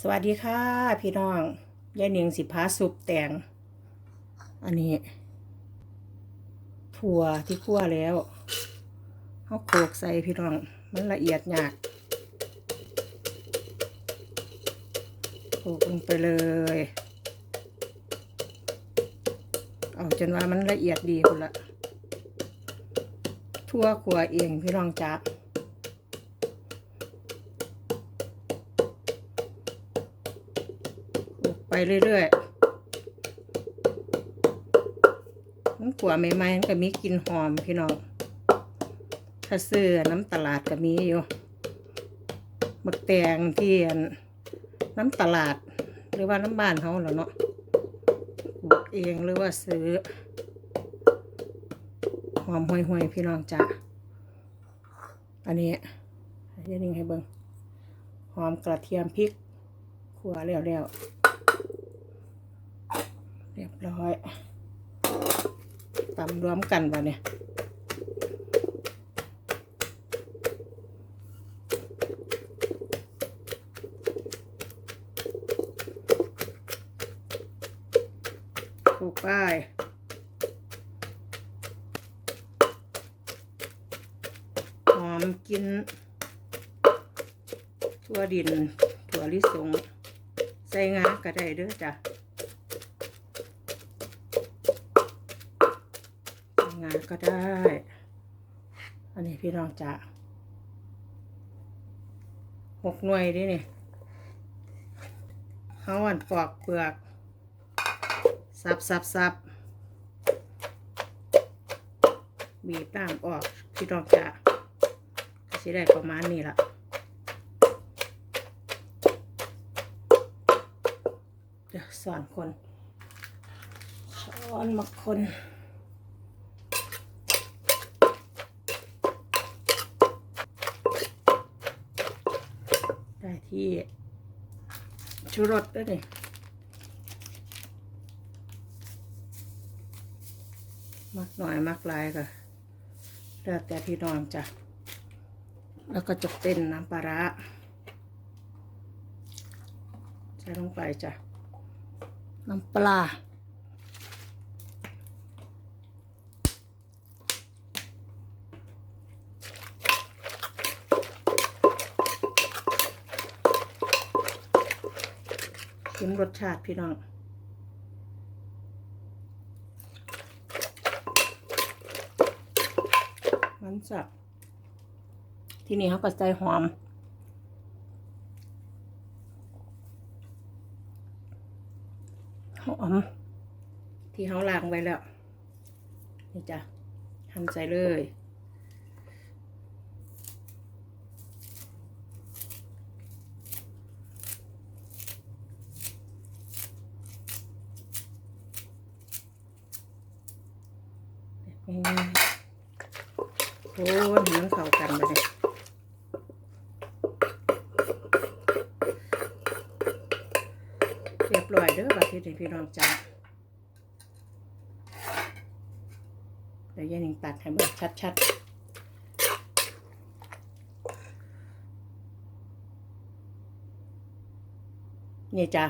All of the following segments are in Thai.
สวัสดีค่ะ พี่น้องยายหนิงสิพาสุปแตง อันนี้ ถั่วที่คั่วแล้วเขาโขลกใส่พี่น้อง มันละเอียดยากโขลกลงไปเลย เอาจนว่ามันละเอียดดีคนละ ทั่วคั่วเองพี่น้องจ้า เรื่อยๆมันขัวใหม่ๆมันก็มีกลิ่นหอมพี่น้องถ้าซื้อน้ำตลาดก็มีอยู่มักแตงที่นน้ำตลาด หรือว่าน้ำบ้านเขาเหรอเนาะปลูกเองหรือว่าซื้อ หอมห่วยๆพี่น้องจ้ะอันนี้เดี๋ยวนึงให้เบิ่งหอมกระเทียมพริกขัวแล้วๆ เรียบร้อยตำรวมกันวะเนี่ยปลูกป้ายหอมกินทั่วดินถั่วลิสง ใส่งาก็ได้เด้อจ้ะ ก็ได้ อันนี้พี่น้องจะหกหน่วยดินี่เขาอันปอกเปลือกสับสับสับบีบน้ำออก พี่น้องจะก็สิได้ประมาณนี้ละเดี๋ยวสอนคนช้อนมาคน ได้ที่ ชูรสด้วยนี่มักหน่อยมักลายก็แล้วแต่พี่น้องจ้ะ แล้วก็จะเป็นน้ำปลาร้าใส่ลงไปจ้ะ น้ำปลา มรสชาติพี่น้องมันจะที่นี่เขาก็ใส่หอม หอม ที่เขาล้างไว้แล้ว นี่จ้ะทำใส่เลย โอ้ยมันเข้ากันไปเลยเรียบร้อยเด้อบัดนี้พี่น้องจ้าเดี๋ยวยายหนิงตัดให้เบิดชัดๆนี่จ้า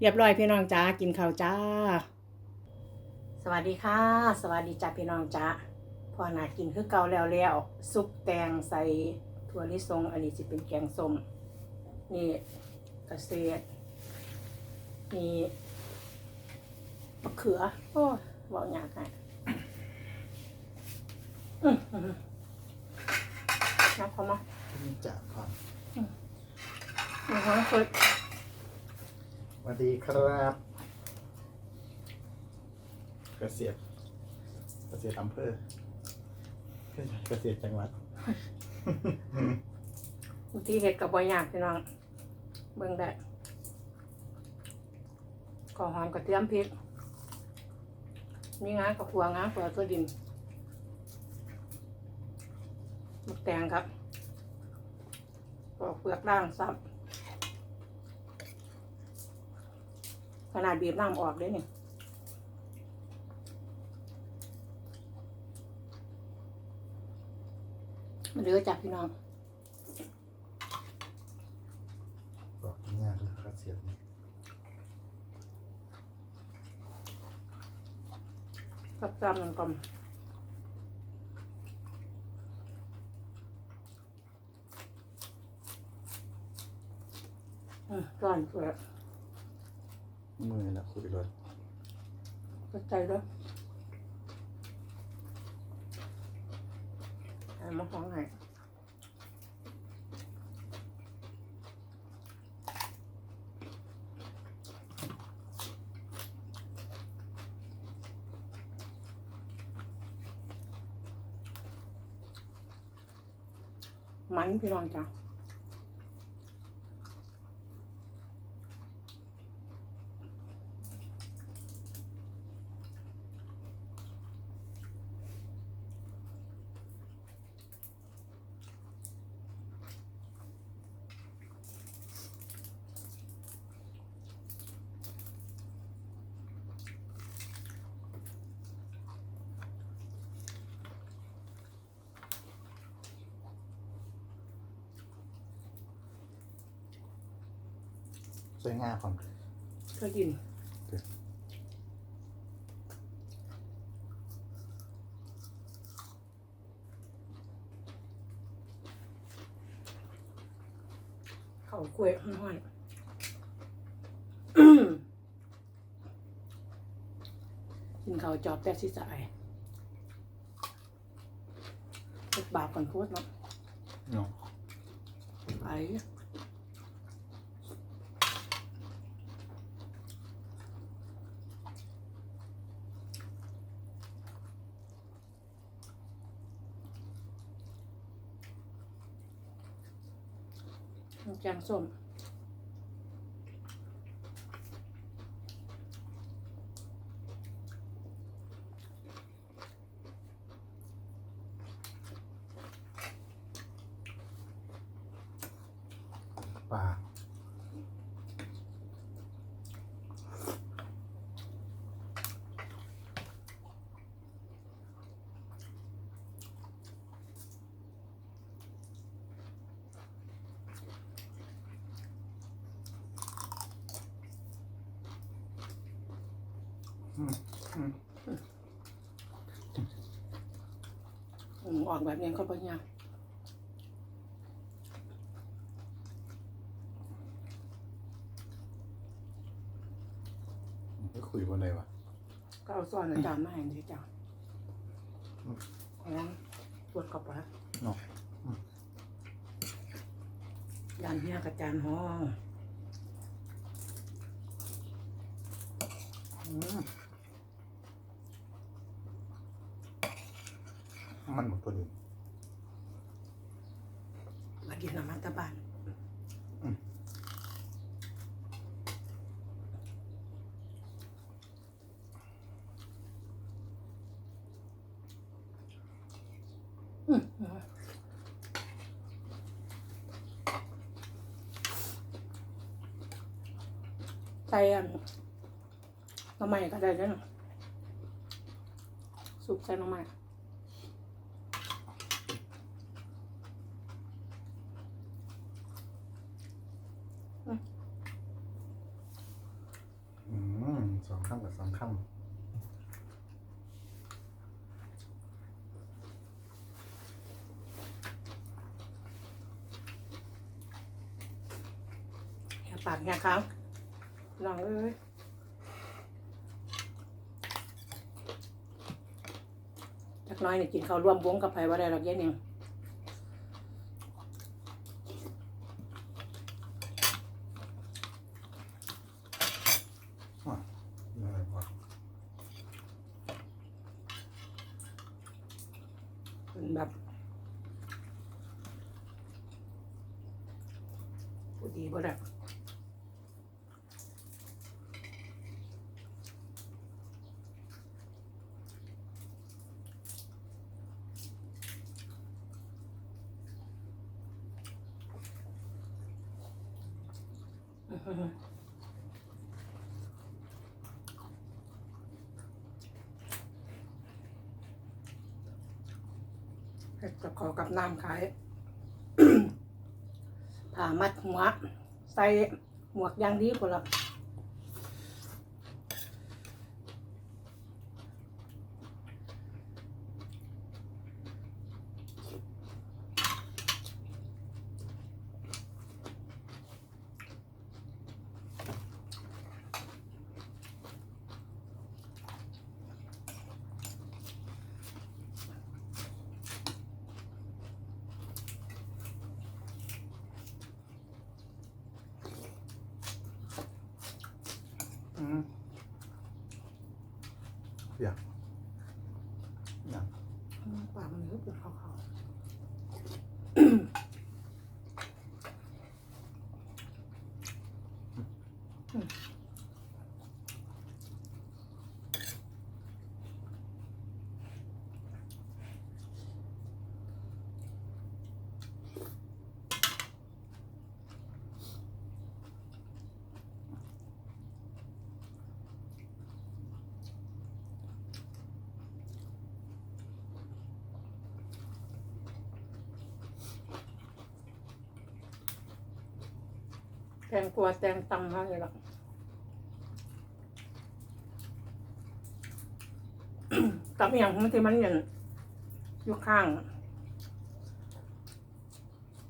เรียบร้อยพี่น้องจ้ากินข้าวจ้า สวัสดีค่ะ สวัสดีจ้าพี่น้องจ้าพอหนากินคือเก่าแล้วแล้วซุปแตงใส่ถั่วลิสงอันนี้จะเป็นแกงส้มนี่กระเสียดนี่มะเขือโอ้บอกยากไงอืมอืมนับเขามานี่จะก่อนนี่เขาเคยสวัสดีครับ เกษตรเกษตรอำเภอเกษตรจังหวัดบางทีเห็ดกับบอยากพี่น้อง เบิ่งได้ก่อหอมกระเทียมพริก มีงากับขัวงาขัวตัวดินมักแตงครับปอกเปลือกล่างซับขนาดบีบน้ำออกเลยนี่ย มาเดือจับพี่น้องบอกง่ายเลยเกษเสียบนี่กับจำมันก่อนอืมก่อนเปิดมือนะคุยรถเข้าใจด้วยเอา มาของไหนมันพี่รองจ้ะ สวยงามของก็ยินเขากล้วยห้อนๆอื้อกินเขาวจอบแต่สิสายเฮ็ดบาปก่อนโพดเนาะเนาะไป แกงส้มปลา อืมอืมออกแบบนี้ก็เป็นยังไม่คุยบนไหนวะก็เอาซ้อนอาจารย์มาให้ดิจ้ะอืมแล้วตรวจกลับไปเนาะยานเฮียกับจานห้อง มมันหมดตัวนี้วัดยินนามัตตบานอืมอืมใส่อันหน้ำใหม่ก็ได้ด้วยเนาะสุกใส่หน้ำใหม่ อืมสองคำกับสองคำ แค่ ปากแค่ค้างลองเอ้ยจักหน้อยนี่กินข้าวร่วมวงกับไผว่าได้หรอกยายหนิงอะอะไรวะเป็นแบบผู้ดีบ่ได้ เฮ็ดกับขอกับน้ำขายผ่ามัดหัว ใส่หมวกยางดีคนละ อืมเปียกนะอืมปากมันก็เป็นขาว แตงกลัวแตงตำมากเลยล่ะกับอหย่างมันที่มันอย่างอยู่ข้าง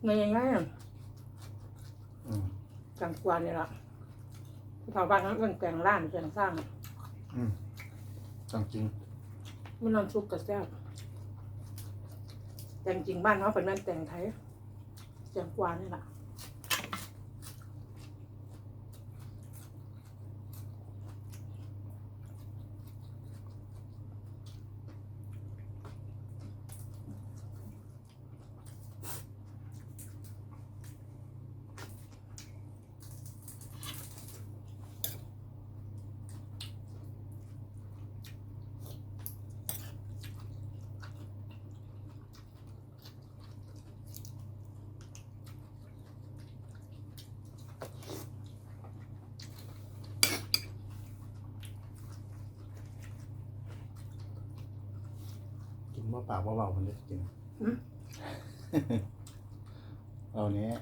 ในยังไงอะอืมแตงกวานี่ล่ะชาวบ้านเขาเอิ้นแตงล้านแตงสร้างอืมจังจริงมันน้ำซุปกระแซ่บแตงจริงบ้านเขาเป็นนั่นแตงไทยแตงกวานี่ล่ะ ปากว่าเบามันได้กินอืมเอาเนี้ย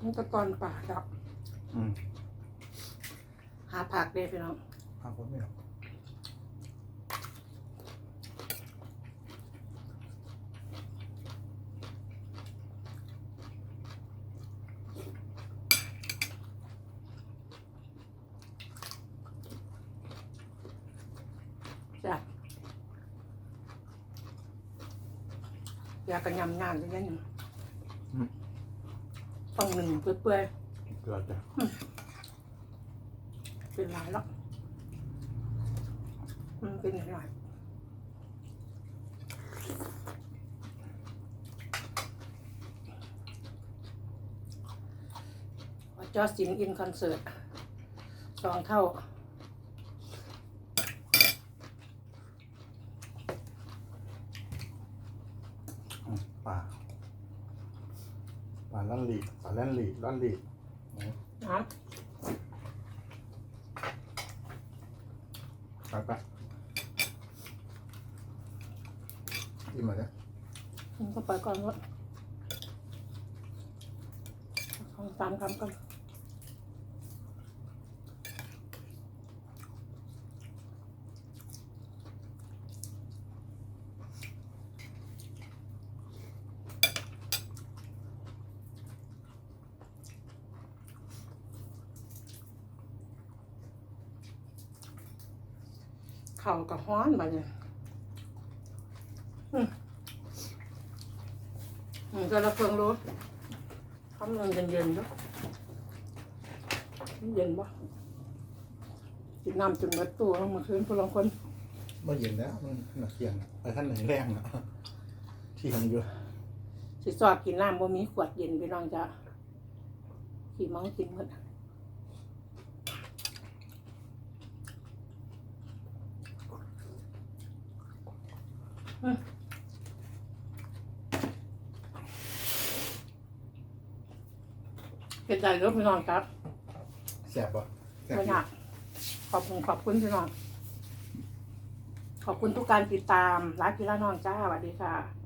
มันก็ตอนป่าดับ อืมหาผักเด้พี่น้องพาคนไม่หรอก จ้ะ อยากกันยำงานจะยังต้องหนึ่งเปื่อยเกลือจ้ะๆเป็นหลายแล้วมันเป็นหลายจอสินอินคอนเสิร์ตสองเท่า อืมปลา ปลาลั่นหลีปลาลั่นหลีลั่นหลีนะนะไปไปอิ่มมาเนี่ยมันก็ไปก่อนว่าสองสามคำก่อน เข่ากับฮ้อนมาเนี่ยอืมอืมก็ละเพิงรู้ทำเงินเย็นๆด้วยเย็นปะกินน้ำจนเบิดตัวเมื่อคืนพลังคนเมื่อเย็นแล้วมันหนักเที่ยงไปท่านไหนแรงอะเที่ยงอยู่สิสอบกินน้ำบ่มีขวดเย็นพี่น้องจะขี่มังกินหมดอืม เป็นใจเยอะพี่น้องครับแซ่บปะแซ่บไม่อหยู่นักขอบคุณขอบคุณพี่น้อง ขอบคุณทุกการติดตามรักพี่ละน้องจ้าสวัสดีค่ะ